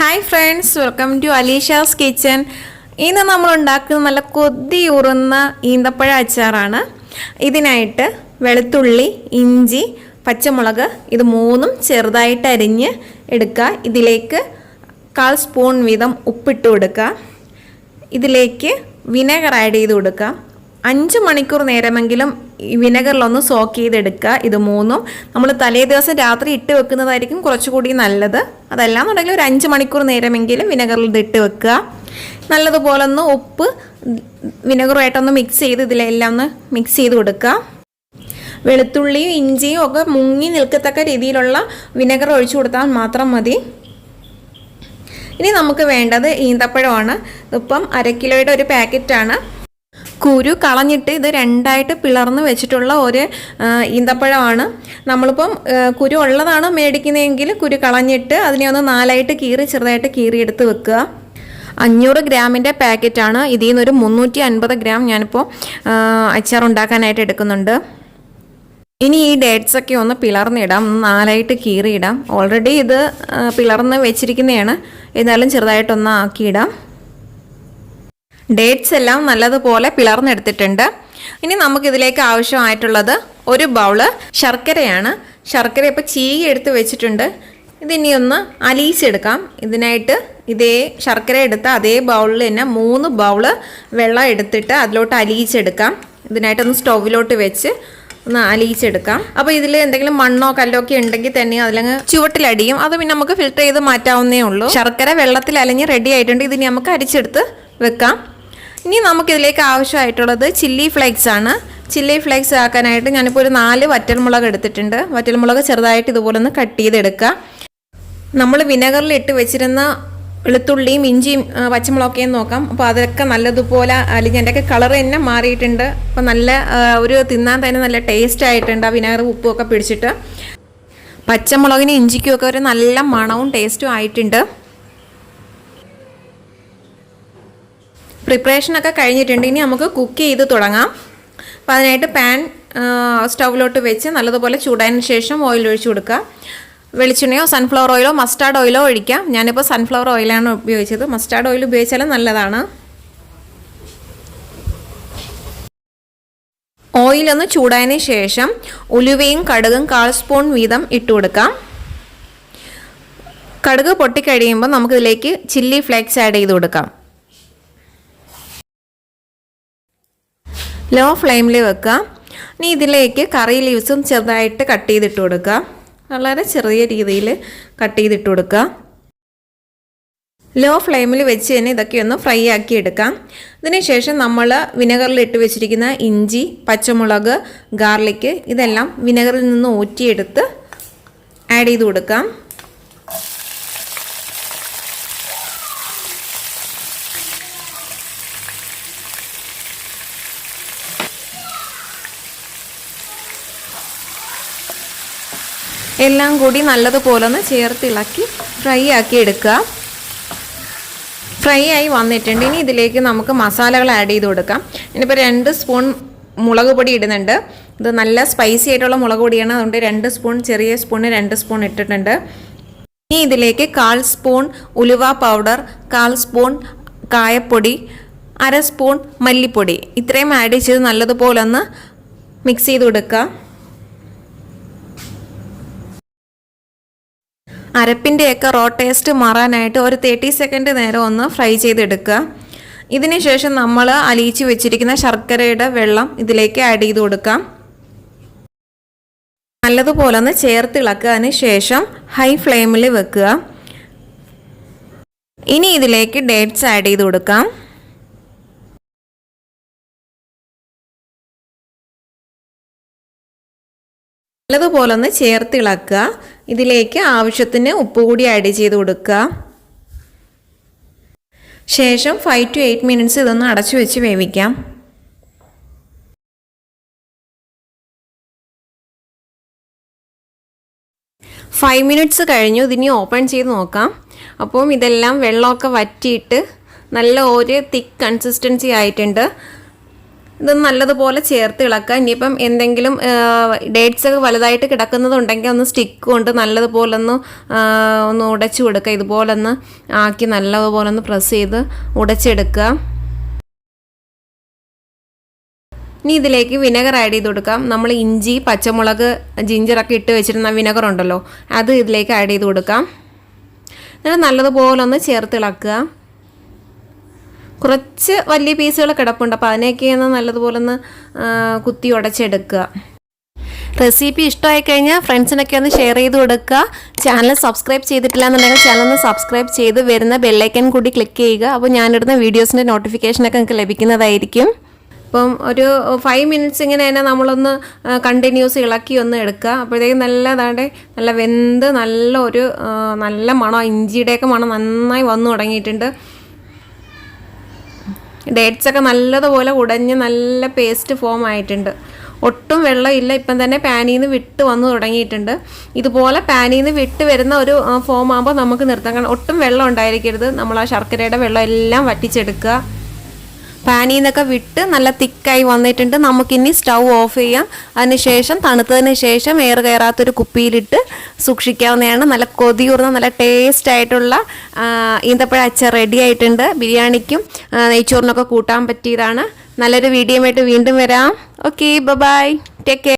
Hi friends welcome to Aleesha's kitchen ഇന്ന് നമ്മൾ ഉണ്ടാക്കുന്ന നല്ല കൊതിയൂറുന്ന ഈന്തപ്പഴ അച്ചാറാണ്. ഇതിനായിട്ട് വെളുത്തുള്ളി ഇഞ്ചി പച്ചമുളക് ഇത് മൂന്നും ചെറുതായിട്ട് അരിഞ്ഞ് എടുക്കുക. ഇതിലേക്ക് കാൽ സ്പൂൺ വീതം ഉപ്പിട്ട് കൊടുക്കുക. ഇതിലേക്ക് വിനെഗർ ആഡ് ചെയ്ത് കൊടുക്കുക. അഞ്ച് മണിക്കൂർ നേരമെങ്കിലും വിനെഗറിലൊന്ന് സോക്ക് ചെയ്തെടുക്കുക. ഇത് മൂന്നും നമ്മൾ തലേ ദിവസം രാത്രി ഇട്ട് വെക്കുന്നതായിരിക്കും കുറച്ചുകൂടി നല്ലത്. അതല്ല എന്നുണ്ടെങ്കിൽ ഒരു അഞ്ച് മണിക്കൂർ നേരമെങ്കിലും വിനെഗറിൽ ഇത് ഇട്ട് വെക്കുക. നല്ലതുപോലെ ഒന്ന് ഉപ്പ് വിനെഗറുമായിട്ടൊന്ന് മിക്സ് ചെയ്ത് ഇതിലെല്ലാം ഒന്ന് മിക്സ് ചെയ്ത് കൊടുക്കുക. വെളുത്തുള്ളിയും ഇഞ്ചിയും ഒക്കെ മുങ്ങി നിൽക്കത്തക്ക രീതിയിലുള്ള വിനെഗർ ഒഴിച്ചു കൊടുത്താൽ മാത്രം മതി. ഇനി നമുക്ക് വേണ്ടത് ഈന്തപ്പഴമാണ്. ഇപ്പം അര കിലോയുടെ ഒരു പാക്കറ്റാണ്. കുരു കളഞ്ഞിട്ട് ഇത് രണ്ടായിട്ട് പിളർന്ന് വെച്ചിട്ടുള്ള ഒരു ഈന്തപ്പഴമാണ്. നമ്മളിപ്പം കുരു ഉള്ളതാണ് മേടിക്കുന്നതെങ്കിൽ കുരു കളഞ്ഞിട്ട് അതിനെ ഒന്ന് നാലായിട്ട് കീറി ചെറുതായിട്ട് കീറിയെടുത്ത് വെക്കുക. അഞ്ഞൂറ് ഗ്രാമിന്റെ പാക്കറ്റാണ്. ഇതിൽ നിന്നൊരു മുന്നൂറ്റി അൻപത് ഗ്രാം ഞാനിപ്പോൾ അച്ചാർ ഉണ്ടാക്കാനായിട്ട് എടുക്കുന്നുണ്ട്. ഇനി ഈ ഡേറ്റ്സ് ഒക്കെ ഒന്ന് പിളർന്നിടാം. നാലായിട്ട് കീറിയിടാം. ഓൾറെഡി ഇത് പിളർന്ന് വെച്ചിരിക്കുന്നതാണ്. എന്നാലും ചെറുതായിട്ടൊന്ന് ആക്കിയിടാം. ഡേറ്റ്സ് എല്ലാം നല്ലതുപോലെ പിളർന്നെടുത്തിട്ടുണ്ട്. ഇനി നമുക്കിതിലേക്ക് ആവശ്യമായിട്ടുള്ളത് ഒരു ബൗൾ ശർക്കരയാണ്. ശർക്കര ഇപ്പോൾ ചീകി എടുത്ത് വെച്ചിട്ടുണ്ട്. ഇതിനിയൊന്ന് അലിയിച്ചെടുക്കാം ഇതിനായിട്ട് ഇതേ ശർക്കര എടുത്ത അതേ ബൗളിൽ തന്നെ മൂന്ന് ബൗൾ വെള്ളം എടുത്തിട്ട് അതിലോട്ട് അലിയിച്ചെടുക്കാം ഇതിനായിട്ടൊന്ന് സ്റ്റൗവിലോട്ട് വെച്ച് ഒന്ന് അലിയിച്ചെടുക്കാം അപ്പോൾ ഇതിൽ എന്തെങ്കിലും മണ്ണോ കല്ലോ ഒക്കെ ഉണ്ടെങ്കിൽ തന്നെ അതിലങ്ങ് ചുവട്ടിലടിയും. അത് പിന്നെ നമുക്ക് ഫിൽറ്റർ ചെയ്ത് മാറ്റാവുന്നേ ഉള്ളൂ. ശർക്കര വെള്ളത്തിൽ അലിഞ്ഞ് റെഡി ആയിട്ടുണ്ട്. ഇതിനി നമുക്ക് അരിച്ചെടുത്ത് വെക്കാം. ഇനി നമുക്കിതിലേക്ക് ആവശ്യമായിട്ടുള്ളത് ചില്ലി ഫ്ലേക്സ് ആണ്. ചില്ലി ഫ്ലേക്സ് ആക്കാനായിട്ട് ഞാനിപ്പോൾ ഒരു നാല് വറ്റൽമുളക് എടുത്തിട്ടുണ്ട്. വറ്റൽമുളക് ചെറുതായിട്ട് ഇതുപോലെ ഒന്ന് കട്ട് ചെയ്തെടുക്കുക നമ്മൾ വിനെഗറിൽ ഇട്ട് വെച്ചിരുന്ന വെളുത്തുള്ളിയും ഇഞ്ചിയും പച്ചമുളകൊക്കെയും നോക്കാം. അപ്പോൾ അതൊക്കെ നല്ലതുപോലെ അല്ലെങ്കിൽ അതിന്റെയൊക്കെ കളർ തന്നെ മാറിയിട്ടുണ്ട്. അപ്പോൾ നല്ല ഒരു തിന്നാൻ തന്നെ നല്ല ടേസ്റ്റ് ആയിട്ടുണ്ട് ആ വിനാഗർ ഉപ്പും ഒക്കെ പിടിച്ചിട്ട്. പച്ചമുളകിനും ഇഞ്ചിക്കും ഒക്കെ ഒരു നല്ല മണവും ടേസ്റ്റും ആയിട്ടുണ്ട്. പ്രിപ്പറേഷനൊക്കെ കഴിഞ്ഞിട്ടുണ്ട്. ഇനി നമുക്ക് കുക്ക് ചെയ്ത് തുടങ്ങാം. അപ്പോൾ അതിനായിട്ട് പാൻ സ്റ്റൗവിലോട്ട് വെച്ച് നല്ലതുപോലെ ചൂടായതിന് ശേഷം ഓയിൽ ഒഴിച്ചു കൊടുക്കുക. വെളിച്ചെണ്ണയോ സൺഫ്ലവർ ഓയിലോ മസ്റ്റാർഡ് ഓയിലോ ഒഴിക്കാം. ഞാനിപ്പോൾ സൺഫ്ലവർ ഓയിലാണ് ഉപയോഗിച്ചത്. മസ്റ്റാർഡ് ഓയിൽ ഉപയോഗിച്ചാലും നല്ലതാണ്. ഓയിലൊന്ന് ചൂടായതിന് ശേഷം ഉലുവയും കടുകും കാൽ സ്പൂൺ വീതം ഇട്ട് കൊടുക്കാം. കടുക് പൊട്ടിക്കഴിയുമ്പോൾ നമുക്കിതിലേക്ക് ചില്ലി ഫ്ലേക്സ് ആഡ് ചെയ്ത് കൊടുക്കാം. ലോ ഫ്ലെയിമിൽ വെക്കുക. ഇനി ഇതിലേക്ക് കറി ലീവ്സും ചെറുതായിട്ട് കട്ട് ചെയ്തിട്ട് കൊടുക്കുക. വളരെ ചെറിയ രീതിയിൽ കട്ട് ചെയ്തിട്ട് കൊടുക്കുക. ലോ ഫ്ലെയിമിൽ വെച്ച് തന്നെ ഇതൊക്കെ ഒന്ന് ഫ്രൈ ആക്കി എടുക്കാം. ഇതിനുശേഷം നമ്മൾ വിനെഗറിലിട്ട് വെച്ചിരിക്കുന്ന ഇഞ്ചി പച്ചമുളക് ഗാർലിക്ക് ഇതെല്ലാം വിനെഗറിൽ നിന്ന് ഊറ്റിയെടുത്ത് ആഡ് ചെയ്ത് കൊടുക്കാം. എല്ലാം കൂടി നല്ലതുപോലെ ഒന്ന് ചേർത്തിളക്കി ഫ്രൈ ആക്കി എടുക്കുക. ഫ്രൈ ആയി വന്നിട്ടുണ്ട്. ഇനി ഇതിലേക്ക് നമുക്ക് മസാലകൾ ആഡ് ചെയ്ത് കൊടുക്കാം. ഇനിയിപ്പോൾ രണ്ട് സ്പൂൺ മുളക് പൊടി ഇടുന്നുണ്ട്. ഇത് നല്ല സ്പൈസി ആയിട്ടുള്ള മുളക് പൊടിയാണ്. അതുകൊണ്ട് രണ്ട് സ്പൂൺ ചെറിയ സ്പൂണ് രണ്ട് സ്പൂൺ ഇട്ടിട്ടുണ്ട്. ഇനി ഇതിലേക്ക് കാൽ സ്പൂൺ ഉലുവ പൗഡർ കാൽ സ്പൂൺ കായപ്പൊടി അര സ്പൂൺ മല്ലിപ്പൊടി. ഇത്രയും ആഡ് ചെയ്ത് നല്ലതുപോലെ ഒന്ന് മിക്സ് ചെയ്ത് കൊടുക്കുക. അരപ്പിന്റെയൊക്കെ റോ ടേസ്റ്റ് മാറാനായിട്ട് ഒരു തേർട്ടി സെക്കൻഡ് നേരം ഒന്ന് ഫ്രൈ ചെയ്തെടുക്കുക. ഇതിന് ശേഷം നമ്മൾ അലിയിച്ച് വെച്ചിരിക്കുന്ന ശർക്കരയുടെ വെള്ളം ഇതിലേക്ക് ആഡ് ചെയ്ത് കൊടുക്കാം. നല്ലതുപോലെ ഒന്ന് ചേർത്ത് ഇളക്കുക ശേഷം ഹൈ ഫ്ലെയിമിൽ വെക്കുക. ഇനി ഇതിലേക്ക് ഡേറ്റ്സ് ആഡ് ചെയ്ത് കൊടുക്കാം. നല്ലതുപോലെ ഒന്ന് ചേർത്ത് ഇളക്കുക. ഇതിലേക്ക് ആവശ്യത്തിന് ഉപ്പ് കൂടി ആഡ് ചെയ്ത് കൊടുക്കുക. ശേഷം ഫൈവ് ടു എയ്റ്റ് മിനിറ്റ്സ് ഇതൊന്ന് അടച്ചു വെച്ച് വേവിക്കാം. ഫൈവ് മിനിറ്റ്സ് കഴിഞ്ഞു. ഇതിനി ഓപ്പൺ ചെയ്ത് നോക്കാം. അപ്പം ഇതെല്ലാം വെള്ളമൊക്കെ വറ്റിയിട്ട് നല്ല ഒരു തിക്ക് കൺസിസ്റ്റൻസി ആയിട്ടുണ്ട്. ഇത് നല്ലതുപോലെ ചേർത്ത് ഇളക്കുക. ഇനിയിപ്പം എന്തെങ്കിലും ഡേറ്റ്സ് ഒക്കെ വലുതായിട്ട് കിടക്കുന്നതുണ്ടെങ്കിൽ ഒന്ന് സ്റ്റിക്ക് കൊണ്ട് നല്ലതുപോലെ ഒന്ന് ഒന്ന് ഉടച്ചു കൊടുക്കുക. ഇതുപോലെ ഒന്ന് ആക്കി നല്ലതുപോലെ ഒന്ന് പ്രസ് ചെയ്ത് ഉടച്ചെടുക്കുക. ഇനി ഇതിലേക്ക് വിനെഗർ ആഡ് ചെയ്ത് കൊടുക്കാം. നമ്മൾ ഇഞ്ചി പച്ചമുളക് ജിഞ്ചറൊക്കെ ഇട്ട് വെച്ചിരുന്ന വിനെഗർ ഉണ്ടല്ലോ അത് ഇതിലേക്ക് ആഡ് ചെയ്ത് കൊടുക്കാം. എന്നിട്ട് നല്ലതുപോലെ ഒന്ന് ചേർത്ത് ഇളക്കുക. കുറച്ച് വലിയ പീസുകൾ കിടപ്പുണ്ട്. അപ്പോൾ അതിനെയൊക്കെ ഒന്ന് നല്ലതുപോലെ ഒന്ന് കുത്തി ഉടച്ചെടുക്കുക. റെസിപ്പി ഇഷ്ടമായി കഴിഞ്ഞാൽ ഫ്രണ്ട്സിനൊക്കെ ഒന്ന് ഷെയർ ചെയ്ത് കൊടുക്കുക. ചാനൽ സബ്സ്ക്രൈബ് ചെയ്തിട്ടില്ല എന്നുണ്ടെങ്കിൽ ചാനൽ ഒന്ന് സബ്സ്ക്രൈബ് ചെയ്ത് വരുന്ന ബെല്ലൈക്കൻ കൂടി ക്ലിക്ക് ചെയ്യുക. അപ്പോൾ ഞാനിടുന്ന വീഡിയോസിന്റെ നോട്ടിഫിക്കേഷനൊക്കെ നിങ്ങൾക്ക് ലഭിക്കുന്നതായിരിക്കും. അപ്പം ഒരു ഫൈവ് മിനിറ്റ്സ് ഇങ്ങനെ തന്നെ നമ്മളൊന്ന് കണ്ടിന്യൂസ് ഇളക്കി ഒന്ന് എടുക്കുക. അപ്പോഴത്തേക്കും നല്ല അതാണ്ട് നല്ല വെന്ത് നല്ല ഒരു നല്ല മണം ഇഞ്ചിയുടെയൊക്കെ മണം നന്നായി വന്നു തുടങ്ങിയിട്ടുണ്ട്. ഡേറ്റ്സ് ഒക്കെ നല്ലതുപോലെ ഉടഞ്ഞ് നല്ല പേസ്റ്റ് ഫോം ആയിട്ടുണ്ട്. ഒട്ടും വെള്ളമില്ല ഇപ്പം തന്നെ പാനിൽ നിന്ന് വിട്ട് വന്നു തുടങ്ങിയിട്ടുണ്ട്. ഇതുപോലെ പാനിൽ നിന്ന് വിട്ട് വരുന്ന ഒരു ഫോം ആകുമ്പോൾ നമുക്ക് നിർത്താൻ ഒട്ടും വെള്ളം ഉണ്ടായിരിക്കരുത്. നമ്മൾ ആ ശർക്കരയുടെ വെള്ളം എല്ലാം വറ്റിച്ചെടുക്കുക. പാനിൽ നിന്നൊക്കെ വിട്ട് നല്ല തിക്കായി വന്നിട്ടുണ്ട്. നമുക്കിനി സ്റ്റൗ ഓഫ് ചെയ്യാം. അതിനുശേഷം തണുത്തതിന് ശേഷം എയർ കയറാത്തൊരു കുപ്പിയിലിട്ട് സൂക്ഷിക്കാവുന്നതാണ്. നല്ല കൊതിയൂർന്ന നല്ല ടേസ്റ്റ് ആയിട്ടുള്ള ഈന്തപ്പഴ അച്ചാർ റെഡി ആയിട്ടുണ്ട്. ബിരിയാണിക്കും നെയ്ച്ചോറിനൊക്കെ കൂട്ടാൻ പറ്റിയതാണ്. നല്ലൊരു വീഡിയോ ആയിട്ട് വീണ്ടും വരാം. Okay bye take care